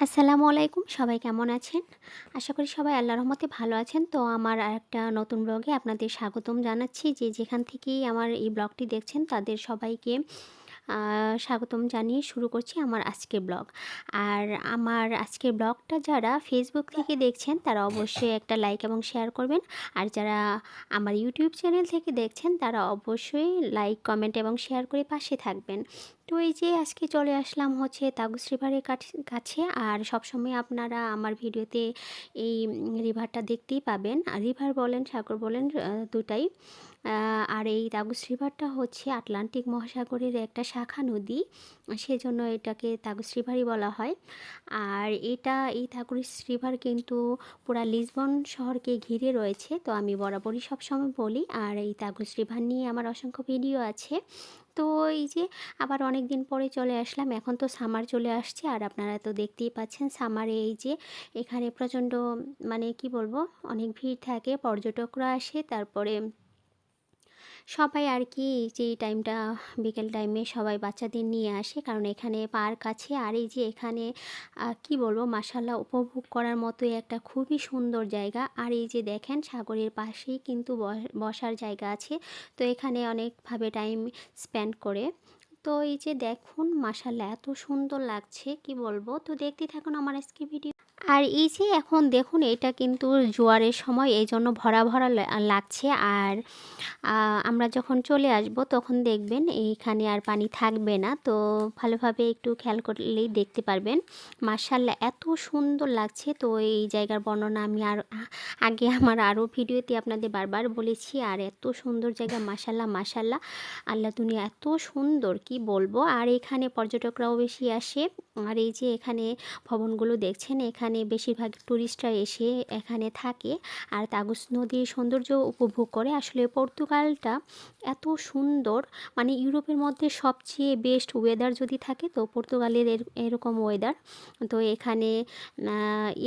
আসসালামু আলাইকুম, সবাই কেমন আছেন? আশা করি সবাই আল্লাহর রহমতে ভালো আছেন। তো আমার আরেকটা নতুন ব্লগে আপনাদের স্বাগতম জানাচ্ছি, যে যেখান থেকেই আমার এই ব্লগটি দেখছেন তাদের সবাইকে স্বাগতম জানিয়ে শুরু করছি আমার আজকের ব্লগ। আর আমার আজকের ব্লগটা যারা ফেসবুক থেকে দেখছেন, তারা অবশ্যই একটা লাইক এবং শেয়ার করবেন। আর যারা আমার ইউটিউব চ্যানেল থেকে দেখছেন, তারা অবশ্যই লাইক কমেন্ট এবং শেয়ার করে পাশে থাকবেন। তো এই যে আজকে চলে আসলাম হচ্ছে তাগুস রিভারের কাছ- আর সবসময় আপনারা আমার ভিডিওতে এই রিভারটা দেখতেই পাবেন। আর রিভার বলেন, সাগর বলেন দুটাই। আর এই তাগুস রিভারটা হচ্ছে আটলান্টিক মহাসাগরের একটা শাখা নদী। সেজন্য এটাকে তাগুস রিভারই বলা হয়। আর এটা, এই তাগুস রিভার কিন্তু পুরা লিসবন শহরকে ঘিরে রয়েছে। তো আমি বরাবরই সবসময় বলি, আর এই তাগুস রিভার নিয়ে আমার অসংখ্য ভিডিও আছে। তো এই যে আবার অনেক দিন পরে চলে আসলাম, এখন তো সামার চলে আসছে আর আপনারা তো দেখতেই পাচ্ছেন সামারে এই যে এখানে প্রচণ্ড মানে কি বলব, অনেক ভিড় থাকে, পর্যটকরা আসে, তারপরে সবাই আর কি যে টাইমটা বিকেল টাইমে সবাই বাচ্চাদের নিয়ে আসে। কারণ এখানে পার্ক আছে। আর এই যে এখানে কি বলব মাসাল্লাহ উপভোগ করার মতোই একটা খুবই সুন্দর জায়গা। আর এই যে দেখেন, সাগরের পাশেই কিন্তু বসার জায়গা আছে। তো এখানে অনেকভাবে টাইম স্পেন্ড করে। তো এই যে দেখুন মাসাল্লাহ এত সুন্দর লাগছে, কি বলব? তো দেখতে থাকুন আমার আজকে ভিডিও। আর এই যে এখন দেখুন, এটা কিন্তু জোয়ারের সময়, এই জন্য ভরা ভরা লাগছে। আর আমরা যখন চলে আসব, তখন দেখবেন এইখানে আর পানি থাকবে না। তো ভালোভাবে একটু খেয়াল করলেই দেখতে পারবেন। মার্শাল্লাহ এত সুন্দর লাগছে। তো এই জায়গার বর্ণনা আমি আর আগে আমার আরও ভিডিওতে আপনাদের বারবার বলেছি। আর এত সুন্দর জায়গা মাসাল্লাহ মাসাল্লাহ আল্লাহ দুনিয়া এত সুন্দর, কি বলব? আর এখানে পর্যটকরাও বেশি আসে। আর এই যে এখানে ভবনগুলো দেখছেন, এখানে বেশিরভাগ টুরিস্টরা এসে এখানে থাকে। আর তাগুস নদীর সৌন্দর্য উপভোগ করে। আসলে পর্তুগালটা এত সুন্দর। মানে ইউরোপের মধ্যে সবচেয়ে বেস্ট ওয়েদার যদি থাকে, তো পর্তুগালের এরকম ওয়েদার তো এখানে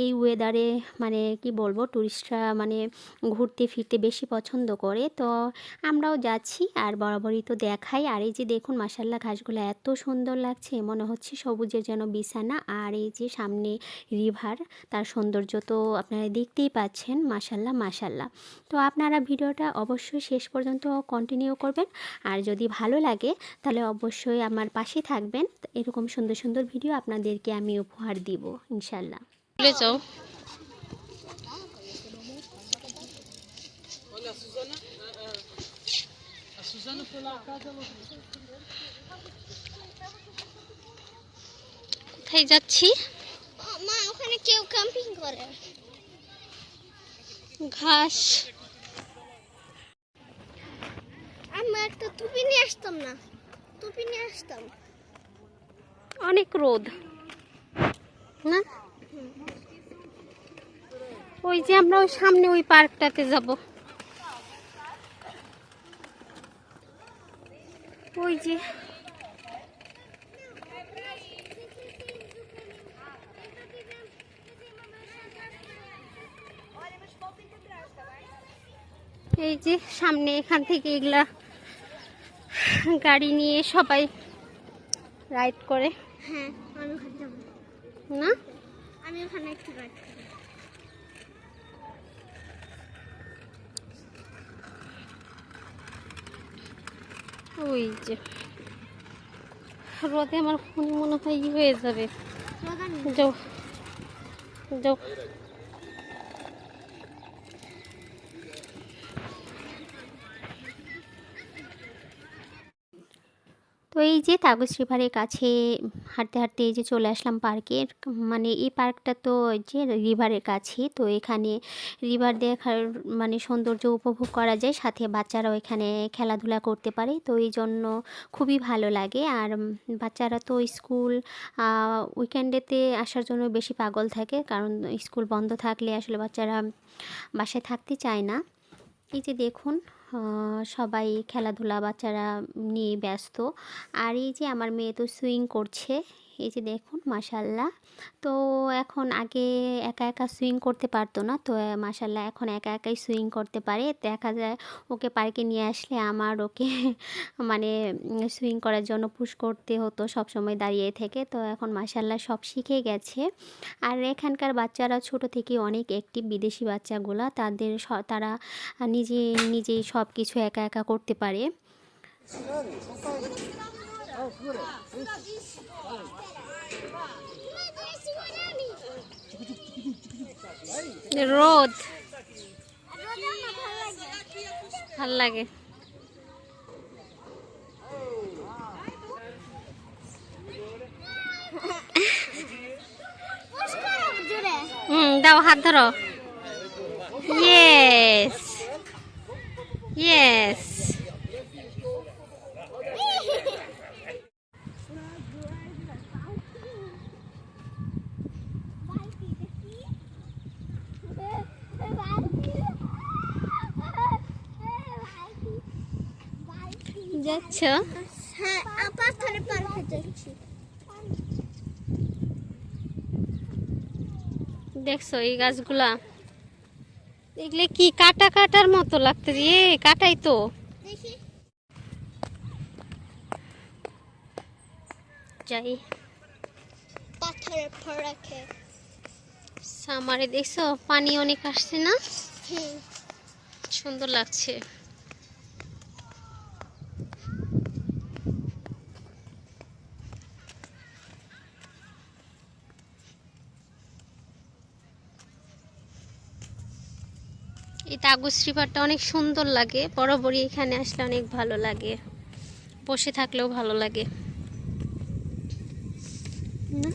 এই ওয়েদারে মানে কি বলব? টুরিস্টরা মানে ঘুরতে ফিরতে বেশি পছন্দ করে। তো আমরাও যাচ্ছি। আর বরাবরই তো দেখাই। আর এই যে দেখুন মাসাল্লাহ ঘাসগুলো এত সুন্দর লাগছে মনে হচ্ছে সবুজের যেন বিছানা। আর এই যে সামনে রিভার তার সৌন্দর্য তো আপনারা দেখতেই পাচ্ছেন মাসাল্লাহ মাসাল্লাহ তো আপনারা ভিডিওটা অবশ্যই শেষ পর্যন্ত কন্টিনিউ করবেন। আর যদি ভালো লাগে তাহলে অবশ্যই আমার পাশে থাকবেন। এরকম সুন্দর সুন্দর ভিডিও আপনাদেরকে আমি উপহার দিব ইনশাল্লাহ। চলে যাও। কোথায় যাচ্ছি? মা ওখানে কেউ ক্যাম্পিং করে। ঘাস। আমি একটা টুপি নিয়ে আসতাম না। টুপি নিয়ে আসতাম। অনেক রোদ। না? ওই যে আমরা ওই সামনে ওই পার্কটাতে যাব। ওই যে এই যে সামনে এখান থেকে এগুলা গাড়ি নিয়ে সবাই রাইড করে। হ্যাঁ আমি ওখানে যাব। না? আমি ওখানে একটু রাইড ওই যে রোদে আমার ফোন মনে হয় ই হয়ে যাবে। যাও যাও। তো এই যে কাগজ রিভারের কাছে হাঁটতে হাঁটতে এই যে চলে আসলাম পার্কের মানে এই পার্কটা তো যে রিভারের কাছে, তো এখানে রিভার দেখার মানে সৌন্দর্য উপভোগ করা যায়, সাথে বাচ্চারাও এখানে খেলাধুলা করতে পারে, তো এই জন্য খুবই ভালো লাগে। আর বাচ্চারা তো স্কুল উইকেন্ডেতে আসার জন্য বেশি পাগল থাকে, কারণ স্কুল বন্ধ থাকলে আসলে বাচ্চারা বাসায় থাকতে চায় না। এই যে দেখুন সবাই খেলাধুলা বাচ্চারা নিয়ে ব্যস্ত। আর এই যে আমার মেয়ে তো সুইং করছে এই যে দেখুন, মাশাল্লাহ। তো এখন আগে একা একা সুইং করতে পারতো না। তো মাশাল্লাহ, এখন একা একাই সুইং করতে পারে। দেখা যায় ওকে পার্কে নিয়ে আসলে আমার ওকে মানে সুইং করার জন্য পুশ করতে হতো সব সময় দাঁড়িয়ে থেকে। তো এখন মাশাল্লাহ সব শিখে গেছে। আর এখানকার বাচ্চারা ছোট থেকে অনেক অ্যাক্টিভ বিদেশি বাচ্চাগুলা। তাদের তারা নিজে নিজেই সব কিছু একা একা করতে পারে। রোদ। ভালো লাগে। হুম দাও হাত ধরো। ইয়েস ইয়েস যাচ্ছ? হ্যাঁ পাথরে পার হয়ে যাচ্ছি। দেখছ এই গাছগুলা? দেখলে কি কাটা কাটার মতো লাগতে এ কাটাই তো। যাই। পাথরে সামারে দেখছ? পানি অনেক আসছে না? সুন্দর লাগছে। এই তাগুস রিভারটা অনেক সুন্দর লাগে। বরাবরই এখানে আসলে অনেক ভালো লাগে। বসে থাকলেও ভালো লাগে। না?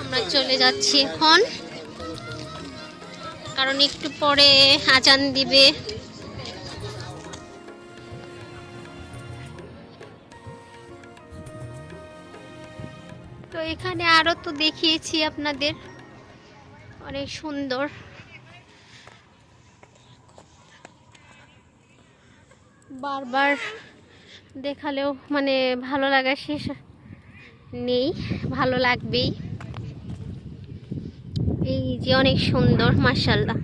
আমরা চলে যাচ্ছি এখন। কারণ একটু পরে আজান দিবে। তো এখানে আরও তো দেখিয়েছি আপনাদের। অনেক সুন্দর। বারবার দেখালেও মানে ভালো লাগা শেষ নেই, ভালো লাগবেই। এই যে অনেক সুন্দর মার্শাল্লাহ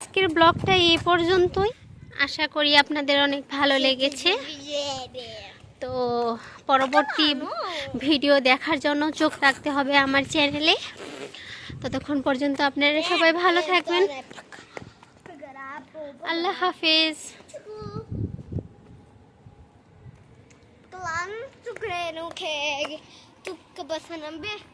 আজকের ব্লগটা এই পর্যন্তই। আশা করি আপনাদের অনেক ভালো লেগেছে। তো পরবর্তী ভিডিও দেখার জন্য চোখ রাখতে হবে আমার চ্যানেলে। ততক্ষণ পর্যন্ত আপনারা সবাই ভালো থাকবেন। আল্লাহ হাফেজ। Lan tu kreno keg tu kebasan ambil.